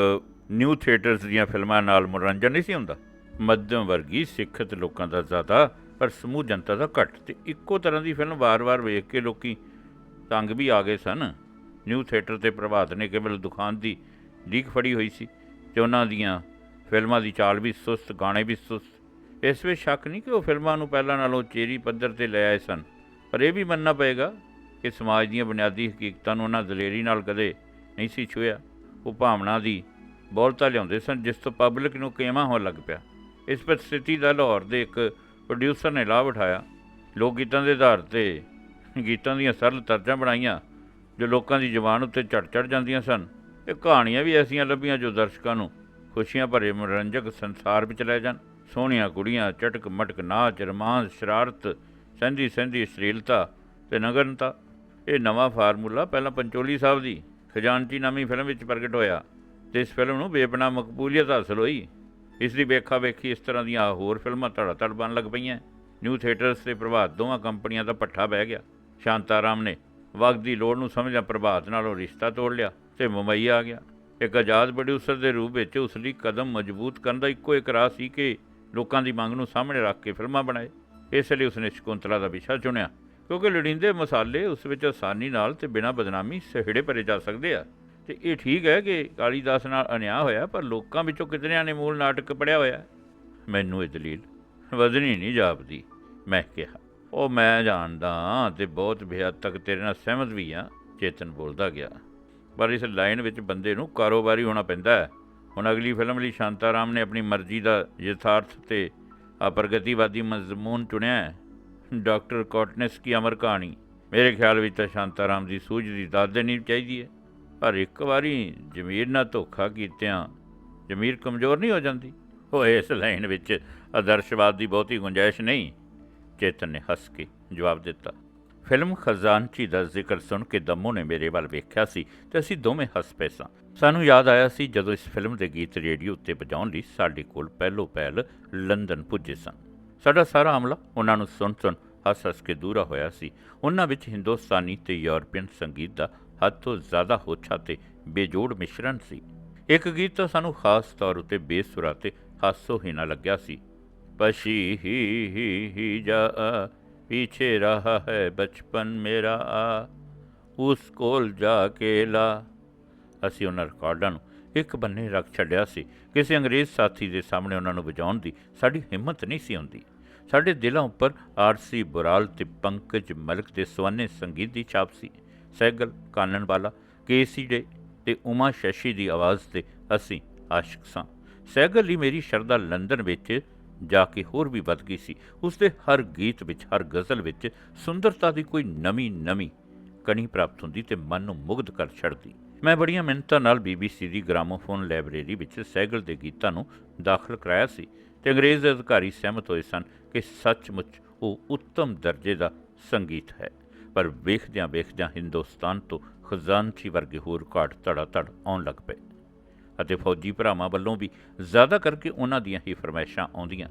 ਨਿਊ ਥੀਏਟਰਸ ਦੀਆਂ ਫਿਲਮਾਂ ਨਾਲ ਮਨੋਰੰਜਨ ਨਹੀਂ ਸੀ ਹੁੰਦਾ? ਮੱਧਮ ਵਰਗੀ ਸਿੱਖਤ ਲੋਕਾਂ ਦਾ ਜ਼ਿਆਦਾ, ਪਰ ਸਮੂਹ ਜਨਤਾ ਦਾ ਘੱਟ ਤੇ ਇੱਕੋ ਤਰ੍ਹਾਂ ਦੀ ਫਿਲਮ ਵਾਰ-ਵਾਰ ਵੇਖ ਕੇ ਲੋਕੀ ਤੰਗ ਵੀ ਆ ਗਏ ਸਨ। ਨਿਊ ਥੀਏਟਰ ਤੇ ਪ੍ਰਭਾਤ ਨੇ ਕੇਵਲ ਦੁਕਾਨ ਦੀ ਲੀਕ ਫੜੀ ਹੋਈ ਸੀ ਤੇ ਉਹਨਾਂ ਦੀਆਂ ਫਿਲਮਾਂ ਦੀ ਚਾਲ ਵੀ ਸੁਸਤ, ਗਾਣੇ ਵੀ ਸੁਸਤ। ਇਸ ਵਿੱਚ ਸ਼ੱਕ ਨਹੀਂ ਕਿ ਉਹ ਫਿਲਮਾਂ ਨੂੰ ਪਹਿਲਾਂ ਨਾਲੋਂ ਚੇਰੀ ਪੱਧਰ ਤੇ ਲੈ ਆਏ ਸਨ, ਪਰ ਇਹ ਵੀ ਮੰਨਣਾ ਪਏਗਾ ਕਿ ਸਮਾਜ ਦੀਆਂ ਬੁਨਿਆਦੀ ਹਕੀਕਤਾਂ ਨੂੰ ਉਹਨਾਂ ਦਲੇਰੀ ਨਾਲ ਕਦੇ ਨਹੀਂ ਸੀ ਛੂਇਆ ਉਹ ਭਾਵਨਾ ਦੀ ਬਹੁਲਤਾ ਲਿਆਉਂਦੇ ਸਨ, ਜਿਸ ਤੋਂ ਪਬਲਿਕ ਨੂੰ ਕੇਮਾ ਹੋਣ ਲੱਗ ਪਿਆ। ਇਸ ਪਰਿਸਥਿਤੀ ਦਾ ਲਾਹੌਰ ਦੇ ਇੱਕ ਪ੍ਰੋਡਿਊਸਰ ਨੇ ਲਾਭ ਉਠਾਇਆ। ਲੋਕ ਗੀਤਾਂ ਦੇ ਆਧਾਰ ਤੇ ਗੀਤਾਂ ਦੀਆਂ ਸਰਲ ਤਰਜ਼ਾਂ ਬਣਾਈਆਂ, ਜੋ ਲੋਕਾਂ ਦੀ ਜ਼ੁਬਾਨ ਉੱਤੇ ਚੜ ਚੜ ਜਾਂਦੀਆਂ ਸਨ। ਇਹ ਕਹਾਣੀਆਂ ਵੀ ਐਸੀਆਂ ਲੱਭੀਆਂ ਜੋ ਦਰਸ਼ਕਾਂ ਨੂੰ ਖੁਸ਼ੀਆਂ ਭਰੇ ਮਨੋਰੰਜਕ ਸੰਸਾਰ ਵਿੱਚ ਲੈ ਜਾਣ। ਸੋਹਣੀਆਂ ਕੁੜੀਆਂ ਚਟਕ ਮਟਕ ਨਾਚ, ਰਮਾਂਸ, ਸ਼ਰਾਰਤ ਸੰਧੀ ਸੰਧੀ ਸ਼੍ਰੀਲਤਾ ਤੇ ਨਗਨਤਾ ਇਹ ਨਵਾਂ ਫਾਰਮੂਲਾ ਪਹਿਲਾਂ ਪੰਚੋਲੀ ਸਾਹਿਬ ਦੀ ਖਜ਼ਾਨਚੀ ਨਾਮੀ ਫਿਲਮ ਵਿੱਚ ਪ੍ਰਗਟ ਹੋਇਆ ਤੇ ਇਸ ਫਿਲਮ ਨੂੰ ਬੇਪਨਾਹ ਮਕਬੂਲੀਅਤ ਹਾਸਲ ਹੋਈ। ਇਸ ਦੀ ਵੇਖਾ ਵੇਖੀ ਇਸ ਤਰ੍ਹਾਂ ਦੀਆਂ ਹੋਰ ਫਿਲਮਾਂ ਧੜਾ ਧੜ ਬਣ ਲੱਗ ਪਈਆਂ। ਨਿਊ ਥੀਏਟਰਸ ਤੇ ਪ੍ਰਭਾਤ ਦੋਵਾਂ ਕੰਪਨੀਆਂ ਦਾ ਪੱਠਾ ਬਹਿ ਗਿਆ। ਸ਼ਾਂਤਾਰਾਮ ਨੇ ਵਕਤ ਦੀ ਲੋੜ ਨੂੰ ਸਮਝਿਆ, ਪ੍ਰਭਾਤ ਨਾਲੋਂ ਰਿਸ਼ਤਾ ਤੋੜ ਲਿਆ ਤੇ ਮੁੰਬਈ ਆ ਗਿਆ। ਇੱਕ ਆਜ਼ਾਦ ਪ੍ਰੋਡਿਊਸਰ ਦੇ ਰੂਪ ਵਿੱਚ ਉਸ ਲਈ ਕਦਮ ਮਜ਼ਬੂਤ ਕਰਨ ਦਾ ਇੱਕੋ ਇੱਕ ਰਾਹ ਸੀ ਕਿ ਲੋਕਾਂ ਦੀ ਮੰਗ ਨੂੰ ਸਾਹਮਣੇ ਰੱਖ ਕੇ ਫਿਲਮਾਂ ਬਣਾਏ। ਇਸ ਲਈ ਉਸਨੇ ਸ਼ਕੁੰਤਲਾ ਦਾ ਵਿਸ਼ਾ ਚੁਣਿਆ। ਕਿਉਂਕਿ ਲੋੜੀਂਦੇ ਮਸਾਲੇ ਉਸ ਵਿੱਚ ਆਸਾਨੀ ਨਾਲ ਤੇ ਬਿਨਾਂ ਬਦਨਾਮੀ ਸਹਿੜੇ ਭਰੇ ਜਾ ਸਕਦੇ ਆ। ਤੇ ਇਹ ਠੀਕ ਹੈ ਕਿ ਕਾਲੀਦਾਸ ਨਾਲ ਅਨਿਆ ਹੋਇਆ, ਪਰ ਲੋਕਾਂ ਵਿੱਚੋਂ ਕਿਤਨਿਆਂ ਨੇ ਮੂਲ ਨਾਟਕ ਪੜਿਆ ਹੋਇਆ? ਮੈਨੂੰ ਇਹ ਦਲੀਲ ਵਜ਼ਨੀ ਨਹੀਂ ਜਾਪਦੀ, ਮੈਂ ਕਿਹਾ। ਉਹ ਮੈਂ ਜਾਣਦਾ ਤੇ ਬਹੁਤ ਬੇਹੱਦ ਤੱਕ ਤੇਰੇ ਨਾਲ ਸਹਿਮਤ ਵੀ ਆ ਚੇਤਨ ਬੋਲਦਾ ਗਿਆ। ਪਰ ਇਸ ਲਾਈਨ ਵਿੱਚ ਬੰਦੇ ਨੂੰ ਕਾਰੋਬਾਰੀ ਹੋਣਾ ਪੈਂਦਾ ਹੈ। ਹੁਣ ਅਗਲੀ ਫਿਲਮ ਲਈ ਸ਼ਾਂਤਾਰਾਮ ਨੇ ਆਪਣੀ ਮਰਜ਼ੀ ਦਾ ਯਥਾਰਥ ਤੇ ਅਪਰਗਤੀਵਾਦੀ ਮਜ਼ਮੂਨ ਚੁਣਿਆ ਹੈ। ਡਾਕਟਰ ਕੋਟਨਸ ਕੀ ਅਮਰ ਕਹਾਣੀ। ਮੇਰੇ ਖਿਆਲ ਵਿੱਚ ਤਾਂ ਸ਼ਾਂਤਾਰਾਮ ਦੀ ਸੂਝ ਦੀ ਦਾਦ ਦੇਣੀ ਚਾਹੀਦੀ ਹੈ। ਪਰ ਇੱਕ ਵਾਰੀ ਜ਼ਮੀਰ ਨਾਲ ਧੋਖਾ ਕੀਤਿਆਂ ਜ਼ਮੀਰ ਕਮਜ਼ੋਰ ਨਹੀਂ ਹੋ ਜਾਂਦੀ। ਉਹ ਇਸ ਲਾਈਨ ਵਿੱਚ ਆਦਰਸ਼ਵਾਦ ਦੀ ਬਹੁਤੀ ਗੁੰਜਾਇਸ਼ ਨਹੀਂ, ਚੇਤਨ ਨੇ ਹੱਸ ਕੇ ਜਵਾਬ ਦਿੱਤਾ। ਫਿਲਮ ਖਜ਼ਾਨਚੀ ਦਾ ਜ਼ਿਕਰ ਸੁਣ ਕੇ ਦਮੋ ਨੇ ਮੇਰੇ ਵੱਲ ਵੇਖਿਆ ਸੀ ਤੇ ਅਸੀਂ ਦੋਵੇਂ ਹੱਸ ਪਏ ਸਾਂ। ਸਾਨੂੰ ਯਾਦ ਆਇਆ ਸੀ ਜਦੋਂ ਇਸ ਫਿਲਮ ਦੇ ਗੀਤ ਰੇਡੀਓ ਉੱਤੇ ਵਜਾਉਣ ਲਈ ਸਾਡੇ ਕੋਲ ਪਹਿਲੋ ਪਹਿਲ ਲੰਡਨ ਪੁੱਜੇ ਸਨ। ਸਾਡਾ ਸਾਰਾ ਅਮਲਾ ਉਹਨਾਂ ਨੂੰ ਸੁਣ ਸੁਣ ਹੱਸ ਹੱਸ ਕੇ ਦੂਰਾ ਹੋਇਆ ਸੀ। ਉਹਨਾਂ ਵਿੱਚ ਹਿੰਦੁਸਤਾਨੀ ਤੇ ਯੂਰਪੀਅਨ ਸੰਗੀਤ ਦਾ ਹੱਦ ਤੋਂ ਜ਼ਿਆਦਾ ਹੋਛਾ ਤੇ ਬੇਜੋੜ ਮਿਸ਼ਰਣ ਸੀ। ਇੱਕ ਗੀਤ ਤਾਂ ਸਾਨੂੰ ਖਾਸ ਤੌਰ ਉਤੇ ਬੇਸੁਰਾ ਤੇ ਹਾਸੋ ਹੀ ਨਾ ਲੱਗਿਆ ਸੀ। ਪਸ਼ੀ ਹੀ ਹੀ ਹੀ ਜਾ, ਪੀਛੇ ਰਹਾ ਹੈ ਬਚਪਨ ਮੇਰਾ, ਉਸ ਕੋਲ ਜਾ ਕੇ ਲਾ। ਅਸੀਂ ਉਹਨਾਂ ਰਿਕਾਰਡਾਂ ਨੂੰ ਇੱਕ ਬੰਨੇ ਰੱਖ ਛੱਡਿਆ ਸੀ। ਕਿਸੇ ਅੰਗਰੇਜ਼ ਸਾਥੀ ਦੇ ਸਾਹਮਣੇ ਉਹਨਾਂ ਨੂੰ ਵਜਾਉਣ ਦੀ ਸਾਡੀ ਹਿੰਮਤ ਨਹੀਂ ਸੀ ਹੁੰਦੀ। ਸਾਡੇ ਦਿਲਾਂ ਉੱਪਰ ਆਰਸੀ ਬੁਰਾਲ ਤੇ ਪੰਕਜ ਮਲਕ ਦੇ ਸਵੰਨੇ ਸੰਗੀਤ ਦੀ ਛਾਪ ਸੀ। ਸੈਗਲ ਕਾਨਣ ਵਾਲਾ ਕੇਸੀ ਡੇ ਤੇ ਉਮਾ ਸ਼ਸ਼ੀ ਦੀ ਆਵਾਜ਼ ਤੇ ਅਸੀਂ ਆਸ਼ਿਕ ਸਾਂ। ਸੈਗਲ ਹੀ ਮੇਰੀ ਸ਼ਰਧਾ ਲੰਡਨ ਵਿੱਚ ਜਾ ਕੇ ਹੋਰ ਵੀ ਵੱਧ ਗਈ ਸੀ। ਉਸ ਦੇ ਹਰ ਗੀਤ ਵਿੱਚ, ਹਰ ਗਜ਼ਲ ਵਿੱਚ ਸੁੰਦਰਤਾ ਦੀ ਕੋਈ ਨਵੀਂ ਨਵੀਂ ਕਣੀ ਪ੍ਰਾਪਤ ਹੁੰਦੀ ਤੇ ਮਨ ਨੂੰ ਮੁਗਧ ਕਰ ਛੱਡਦੀ। ਮੈਂ ਬੜੀਆਂ ਮਿਹਨਤਾਂ ਨਾਲ BBC ਦੀ ਗ੍ਰਾਮੋਫੋਨ ਲਾਇਬ੍ਰੇਰੀ ਵਿੱਚ ਸੈਗਲ ਦੇ ਗੀਤਾਂ ਨੂੰ ਦਾਖਲ ਕਰਾਇਆ ਸੀ। ਤੇ ਅੰਗਰੇਜ਼ ਅਧਿਕਾਰੀ ਸਹਿਮਤ ਹੋਏ ਸਨ ਕਿ ਸੱਚਮੁੱਚ ਉਹ ਉੱਤਮ ਦਰਜੇ ਦਾ ਸੰਗੀਤ ਹੈ। ਪਰ ਵੇਖਦਿਆਂ ਵੇਖਦਿਆਂ ਹਿੰਦੁਸਤਾਨ ਤੋਂ ਖਜ਼ਾਨਚੀ ਵਰਗੇ ਹੋਰ ਘਾਟ ਧੜਾ ਧੜ ਆਉਣ ਲੱਗ ਪਏ ਅਤੇ ਫੌਜੀ ਭਰਾਵਾਂ ਵੱਲੋਂ ਵੀ ਜ਼ਿਆਦਾ ਕਰਕੇ ਉਹਨਾਂ ਦੀਆਂ ਹੀ ਫਰਮਾਇਸ਼ਾਂ ਆਉਂਦੀਆਂ।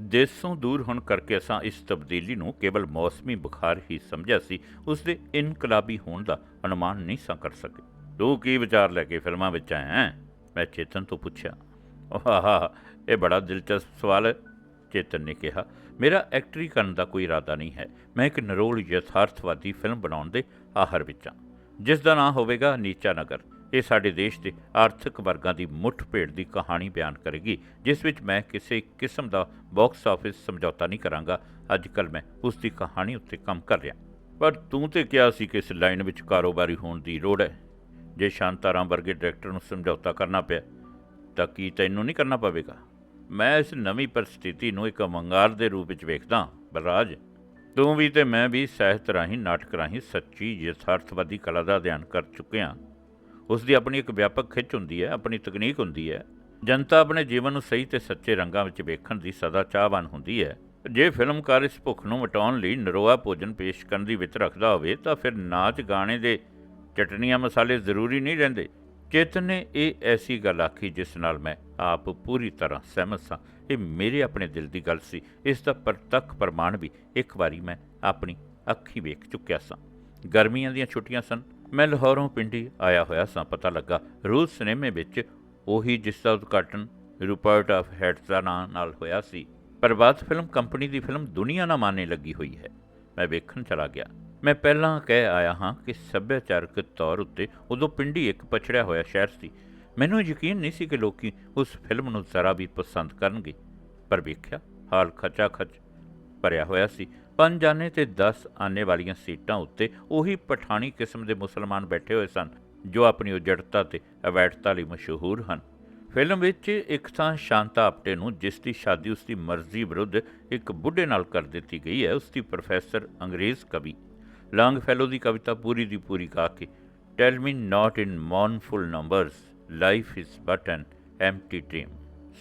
ਦੇਸ਼ੋਂ ਦੂਰ ਹੋਣ ਕਰਕੇ ਅਸਾਂ ਇਸ ਤਬਦੀਲੀ ਨੂੰ ਕੇਵਲ ਮੌਸਮੀ ਬੁਖਾਰ ਹੀ ਸਮਝਿਆ ਸੀ, ਉਸ ਦੇ ਇਨਕਲਾਬੀ ਹੋਣ ਦਾ ਅਨੁਮਾਨ ਨਹੀਂ ਸਾਂ ਕਰ ਸਕੇ। ਤੂੰ ਕੀ ਵਿਚਾਰ ਲੈ ਕੇ ਫਿਲਮਾਂ ਵਿੱਚ ਆਇਆ ਹੈਂ? ਮੈਂ ਚੇਤਨ ਤੋਂ ਪੁੱਛਿਆ। ਆਹਾ ਇਹ ਬੜਾ ਦਿਲਚਸਪ ਸਵਾਲ ਹੈ, ਚੇਤਨ ਨੇ ਕਿਹਾ। ਮੇਰਾ ਐਕਟਰੀ ਕਰਨ ਦਾ ਕੋਈ ਇਰਾਦਾ ਨਹੀਂ ਹੈ। ਮੈਂ ਇੱਕ ਨਰੋਲ ਯਥਾਰਥਵਾਦੀ ਫਿਲਮ ਬਣਾਉਣ ਦੇ ਆਹਰ ਵਿੱਚ ਹਾਂ। ਜਿਸ ਦਾ ਨਾਂ ਹੋਵੇਗਾ ਨੀਚਾ ਨਗਰ। ਇਹ ਸਾਡੇ ਦੇਸ਼ ਦੇ ਆਰਥਿਕ ਵਰਗਾਂ ਦੀ ਮੁੱਠਭੇੜ ਦੀ ਕਹਾਣੀ ਬਿਆਨ ਕਰੇਗੀ, ਜਿਸ ਵਿੱਚ ਮੈਂ ਕਿਸੇ ਕਿਸਮ ਦਾ ਬਾਕਸ ਆਫਿਸ ਸਮਝੌਤਾ ਨਹੀਂ ਕਰਾਂਗਾ। ਅੱਜ ਕੱਲ ਮੈਂ ਉਸ ਦੀ ਕਹਾਣੀ ਉੱਤੇ ਕੰਮ ਕਰ ਰਿਹਾ। ਪਰ ਤੂੰ ਤੇ ਕਿਹਾ ਸੀ ਕਿ ਇਸ ਲਾਈਨ ਵਿੱਚ ਕਾਰੋਬਾਰੀ ਹੋਣ ਦੀ ਲੋੜ ਹੈ। ਜੇ ਸ਼ਾਂਤਾਰਾਮ ਵਰਗੇ ਡਾਇਰੈਕਟਰ ਨੂੰ ਸਮਝੌਤਾ ਕਰਨਾ ਪਿਆ, ਤਾਂ ਕੀ ਤੈਨੂੰ ਨਹੀਂ ਕਰਨਾ ਪਵੇਗਾ? ਮੈਂ ਇਸ ਨਵੀਂ ਪਰਿਸਥਿਤੀ ਨੂੰ ਇੱਕ ਅਮੰਗਾਰ ਦੇ ਰੂਪ ਵਿੱਚ ਵੇਖਦਾ ਬਲਰਾਜ। ਤੂੰ ਵੀ ਤੇ ਮੈਂ ਵੀ ਸਾਹਿਤ ਰਾਹੀਂ, ਨਾਟਕ ਰਾਹੀਂ ਸੱਚੀ, ਯਥਾਰਥਵਾਦੀ ਕਲਾ ਦਾ ਅਧਿਐਨ ਕਰ ਚੁੱਕੇ ਹਾਂ। ਉਸ ਦੀ ਆਪਣੀ ਇੱਕ ਵਿਆਪਕ ਖਿੱਚ ਹੁੰਦੀ ਹੈ, ਆਪਣੀ ਤਕਨੀਕ ਹੁੰਦੀ ਹੈ। ਜਨਤਾ ਆਪਣੇ ਜੀਵਨ ਨੂੰ ਸਹੀ ਤੇ ਸੱਚੇ ਰੰਗਾਂ ਵਿੱਚ ਵੇਖਣ ਦੀ ਸਦਾ ਚਾਹਵਾਨ ਹੁੰਦੀ ਹੈ। ਜੇ ਫਿਲਮਕਾਰ ਇਸ ਭੁੱਖ ਨੂੰ ਮਿਟਾਉਣ ਲਈ ਨਰੋਆ ਭੋਜਨ ਪੇਸ਼ ਕਰਨ ਦੀ ਵਿੱਚ ਰੱਖਦਾ ਹੋਵੇ, ਤਾਂ ਫਿਰ ਨਾਚ ਗਾਣੇ ਦੇ ਚਟਨੀਆਂ ਮਸਾਲੇ ਜ਼ਰੂਰੀ ਨਹੀਂ ਰਹਿੰਦੇ। ਚੇਤਨ ਨੇ ਇਹ ਐਸੀ ਗੱਲ ਆਖੀ ਜਿਸ ਨਾਲ ਮੈਂ ਆਪ ਪੂਰੀ ਤਰ੍ਹਾਂ ਸਹਿਮਤ ਸਾਂ। ਇਹ ਮੇਰੇ ਆਪਣੇ ਦਿਲ ਦੀ ਗੱਲ ਸੀ। ਇਸ ਦਾ ਪ੍ਰਤੱਖ ਪ੍ਰਮਾਣ ਵੀ ਇੱਕ ਵਾਰੀ ਮੈਂ ਆਪਣੀ ਅੱਖੀ ਵੇਖ ਚੁੱਕਿਆ ਸਾਂ। ਗਰਮੀਆਂ ਦੀਆਂ ਛੁੱਟੀਆਂ ਸਨ। ਮੈਂ ਲਾਹੌਰੋਂ ਪਿੰਡੀ ਆਇਆ ਹੋਇਆ ਸਾਂ। ਪਤਾ ਲੱਗਾ, ਰੂਸ ਸਿਨੇਮੇ ਵਿੱਚ ਉਹੀ ਜਿਸ ਦਾ ਉਦਘਾਟਨ ਰੂਪਰਟ ਆਫ ਹੈਡਸ ਨਾਂ ਨਾਲ ਹੋਇਆ ਸੀ। ਪ੍ਰਭਾਤ ਫਿਲਮ ਕੰਪਨੀ ਦੀ ਫਿਲਮ ਦੁਨੀਆ ਨਾ ਮਾਨੇ ਲੱਗੀ ਹੋਈ ਹੈ। ਮੈਂ ਵੇਖਣ ਚਲਾ ਗਿਆ। ਮੈਂ ਪਹਿਲਾਂ ਕਹਿ ਆਇਆ ਹਾਂ ਕਿ ਸੱਭਿਆਚਾਰਕ ਤੌਰ ਉੱਤੇ ਉਦੋਂ ਪਿੰਡੀ ਇੱਕ ਪਛੜਿਆ ਹੋਇਆ ਸ਼ਹਿਰ ਸੀ। ਮੈਨੂੰ ਯਕੀਨ ਨਹੀਂ ਸੀ ਕਿ ਲੋਕੀ ਉਸ ਫਿਲਮ ਨੂੰ ਜ਼ਰਾ ਵੀ ਪਸੰਦ ਕਰਨਗੇ। ਪਰ ਵੇਖਿਆ, ਹਾਲ ਖਚਾ ਖਚ ਭਰਿਆ ਹੋਇਆ ਸੀ। ਪੰਜ ਆਨੇ ਤੇ 10 ਆਨੇ ਵਾਲੀਆਂ ਸੀਟਾਂ ਉੱਤੇ ਉਹੀ ਪਠਾਣੀ ਕਿਸਮ ਦੇ ਮੁਸਲਮਾਨ ਬੈਠੇ ਹੋਏ ਸਨ, ਜੋ ਆਪਣੀ ਉਜੜਤਾ ਤੇ ਅਵੈਧਤਾ ਲਈ ਮਸ਼ਹੂਰ ਹਨ। ਫਿਲਮ ਵਿੱਚ ਇੱਕ ਥਾਂ ਸ਼ਾਂਤਾ ਆਪਟੇ ਨੂੰ, ਜਿਸ ਦੀ ਸ਼ਾਦੀ ਉਸ ਦੀ ਮਰਜ਼ੀ ਵਿਰੁੱਧ ਇੱਕ ਬੁੱਢੇ ਨਾਲ ਕਰ ਦਿੱਤੀ ਗਈ ਹੈ ਉਸ ਦੀ ਪ੍ਰੋਫੈਸਰ ਅੰਗਰੇਜ਼ ਕਵੀ ਲਾਂਗ ਫੈਲੋ ਦੀ ਕਵਿਤਾ ਪੂਰੀ ਦੀ ਪੂਰੀ ਗਾ ਕੇ tell me not in mournful numbers life is but an empty dream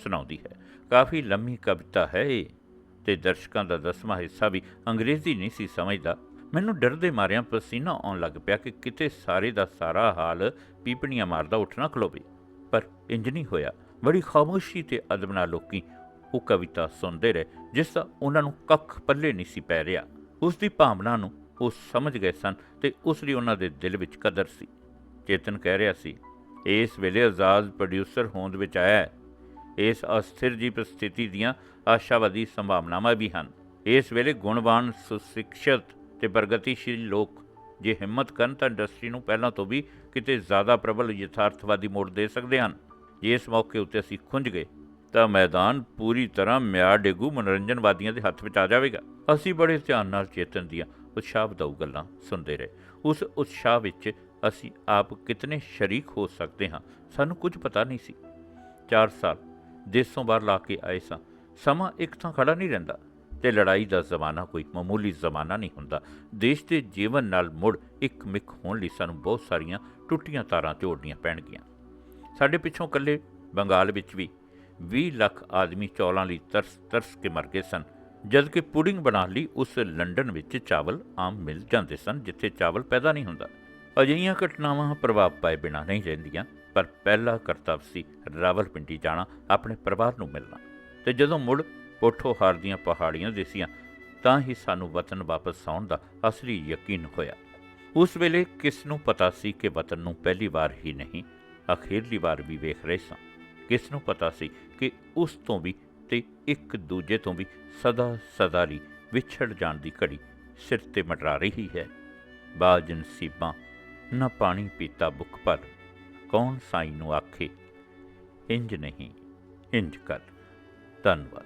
ਸੁਣਾਉਂਦੀ ਹੈ। ਕਾਫੀ ਲੰਮੀ ਕਵਿਤਾ ਹੈ ਇਹ, ਤੇ ਦਰਸ਼ਕਾਂ ਦਾ ਦਸਵਾਂ ਹਿੱਸਾ ਵੀ ਅੰਗਰੇਜ਼ੀ ਨਹੀਂ ਸੀ ਸਮਝਦਾ। ਮੈਨੂੰ ਡਰ ਦੇ ਮਾਰਿਆਂ ਪਸੀਨਾ ਆਉਣ ਲੱਗ ਪਿਆ ਕਿ ਕਿਤੇ ਸਾਰੇ ਦਾ ਸਾਰਾ ਹਾਲ ਪੀਪਣੀਆਂ ਮਾਰਦਾ ਉੱਠਣਾ ਖਲੋਵੇ। ਪਰ ਇੰਜ ਨਹੀਂ ਹੋਇਆ। ਬੜੀ ਖਾਮੋਸ਼ੀ ਤੇ ਅਦਬ ਨਾਲ ਲੋਕੀ ਉਹ ਕਵਿਤਾ ਸੁਣਦੇ ਰਹੇ, ਜਿਸ ਦਾ ਉਹਨਾਂ ਨੂੰ ਕੱਖ ਪੱਲੇ ਨਹੀਂ ਸੀ ਪੈ ਰਿਹਾ। ਉਸ ਦੀ ਭਾਵਨਾ ਨੂੰ ਉਹ ਸਮਝ ਗਏ ਸਨ ਤੇ ਉਸ ਲਈ ਉਹਨਾਂ ਦੇ ਦਿਲ ਵਿੱਚ ਕਦਰ ਸੀ। ਚੇਤਨ ਕਹਿ ਰਿਹਾ ਸੀ ਇਸ ਵੇਲੇ ਆਜ਼ਾਦ ਪ੍ਰੋਡਿਊਸਰ ਹੋਂਦ ਵਿੱਚ ਆਇਆ ਹੈ। ਇਸ ਅਸਥਿਰ ਜੀ ਪ੍ਰਸਥਿਤੀ ਦੀਆਂ ਆਸ਼ਾਵਾਦੀ ਸੰਭਾਵਨਾਵਾਂ ਵੀ ਹਨ। ਇਸ ਵੇਲੇ ਗੁਣਵਾਨ, ਸੁਸਿਕਸ਼ਤ ਤੇ ਪ੍ਰਗਤੀਸ਼ੀਲ ਲੋਕ ਜੇ ਹਿੰਮਤ ਕਰਨ ਤਾਂ ਇੰਡਸਟਰੀ ਨੂੰ ਪਹਿਲਾਂ ਤੋਂ ਵੀ ਕਿਤੇ ਜ਼ਿਆਦਾ ਪ੍ਰਬਲ ਯਥਾਰਥਵਾਦੀ ਮੋੜ ਦੇ ਸਕਦੇ ਹਨ। ਜੇ ਇਸ ਮੌਕੇ ਉੱਤੇ ਅਸੀਂ ਖੁੰਝ ਗਏ ਤਾਂ ਮੈਦਾਨ ਪੂਰੀ ਤਰ੍ਹਾਂ ਮਿਆਰ ਡੇਗੂ ਮਨੋਰੰਜਨਵਾਦੀਆਂ ਦੇ ਹੱਥ ਵਿੱਚ ਆ ਜਾਵੇਗਾ। ਅਸੀਂ ਬੜੇ ਧਿਆਨ ਨਾਲ ਚੇਤਨ ਦੀਆਂ ਉਤਸ਼ਾਹ ਵਧਾਊ ਗੱਲਾਂ ਸੁਣਦੇ ਰਹੇ। ਉਸ ਉਤਸ਼ਾਹ ਵਿੱਚ ਅਸੀਂ ਆਪ ਕਿਤਨੇ ਸ਼ਰੀਕ ਹੋ ਸਕਦੇ ਹਾਂ, ਸਾਨੂੰ ਕੁਝ ਪਤਾ ਨਹੀਂ ਸੀ। 4 ਸਾਲ, ਦੇਸ਼ੋਂ ਬਾਹਰ ਲਾ ਕੇ ਆਏ ਸਾਂ। ਸਮਾਂ ਇੱਕ ਥਾਂ ਖੜਾ ਨਹੀਂ ਰਹਿੰਦਾ ਤੇ ਲੜਾਈ ਦਾ ਜ਼ਮਾਨਾ ਕੋਈ ਮਾਮੂਲੀ ਜ਼ਮਾਨਾ ਨਹੀਂ ਹੁੰਦਾ। ਦੇਸ਼ ਦੇ ਜੀਵਨ ਨਾਲ ਮੁੜ ਇੱਕ ਮਿੱਕ ਹੋਣ ਲਈ ਸਾਨੂੰ ਬਹੁਤ ਸਾਰੀਆਂ ਟੁੱਟੀਆਂ ਤਾਰਾਂ ਜੋੜਨੀਆਂ ਪੈਣਗੀਆਂ। ਸਾਡੇ ਪਿੱਛੋਂ ਕੱਲੇ ਬੰਗਾਲ ਵਿੱਚ ਵੀ 20 ਲੱਖ ਆਦਮੀ ਚੌਲਾਂ ਲਈ ਤਰਸ ਤਰਸ ਕੇ ਮਰ ਗਏ ਸਨ ਜਦ ਕਿ ਪੁਡਿੰਗ ਬਣਾਉਣ ਲਈ ਉਸ ਲੰਡਨ ਵਿੱਚ ਚਾਵਲ ਆਮ ਮਿਲ ਜਾਂਦੇ ਸਨ, ਜਿੱਥੇ ਚਾਵਲ ਪੈਦਾ ਨਹੀਂ ਹੁੰਦਾ। ਅਜਿਹੀਆਂ ਘਟਨਾਵਾਂ ਪ੍ਰਭਾਵ ਪਾਏ ਬਿਨਾਂ ਨਹੀਂ ਰਹਿੰਦੀਆਂ, ਪਰ ਪਹਿਲਾ ਕਰਤੱਵ ਸੀ ਰਾਵਲਪਿੰਡੀ ਜਾਣਾ, ਆਪਣੇ ਪਰਿਵਾਰ ਨੂੰ ਮਿਲਣਾ। ਤੇ ਜਦੋਂ ਮੁੜ ਪੋਠੋਹਾਰ ਦੀਆਂ ਪਹਾੜੀਆਂ ਦਿਸੀਆਂ, ਤਾਂ ਹੀ ਸਾਨੂੰ ਵਤਨ ਵਾਪਸ ਆਉਣ ਦਾ ਅਸਲੀ ਯਕੀਨ ਹੋਇਆ। ਉਸ ਵੇਲੇ ਕਿਸ ਨੂੰ ਪਤਾ ਸੀ ਕਿ ਵਤਨ ਨੂੰ ਪਹਿਲੀ ਵਾਰ ਹੀ ਨਹੀਂ, ਅਖੀਰਲੀ ਵਾਰ ਵੀ ਵੇਖ ਰਹੇ ਸਾਂ। ਕਿਸ ਨੂੰ ਪਤਾ ਸੀ ਕਿ ਉਸ ਤੋਂ ਵੀ ਤੇ ਇੱਕ ਦੂਜੇ ਤੋਂ ਵੀ ਸਦਾ ਸਦਾ ਲਈ ਵਿਛੜ ਜਾਣ ਦੀ ਘੜੀ ਸਿਰ ਤੇ ਮਟਰਾ ਰਹੀ ਹੈ। ਬਾਜ ਨਸੀਬਾਂ ਨਾ ਪਾਣੀ ਪੀਤਾ ਬੁੱਖ ਪਰ ਕੌਣ ਸਾਈ ਨੂੰ ਆਖੇ ਇੰਜ ਨਹੀਂ ਇੰਜ ਕਰ। ਧੰਨਵਾਦ।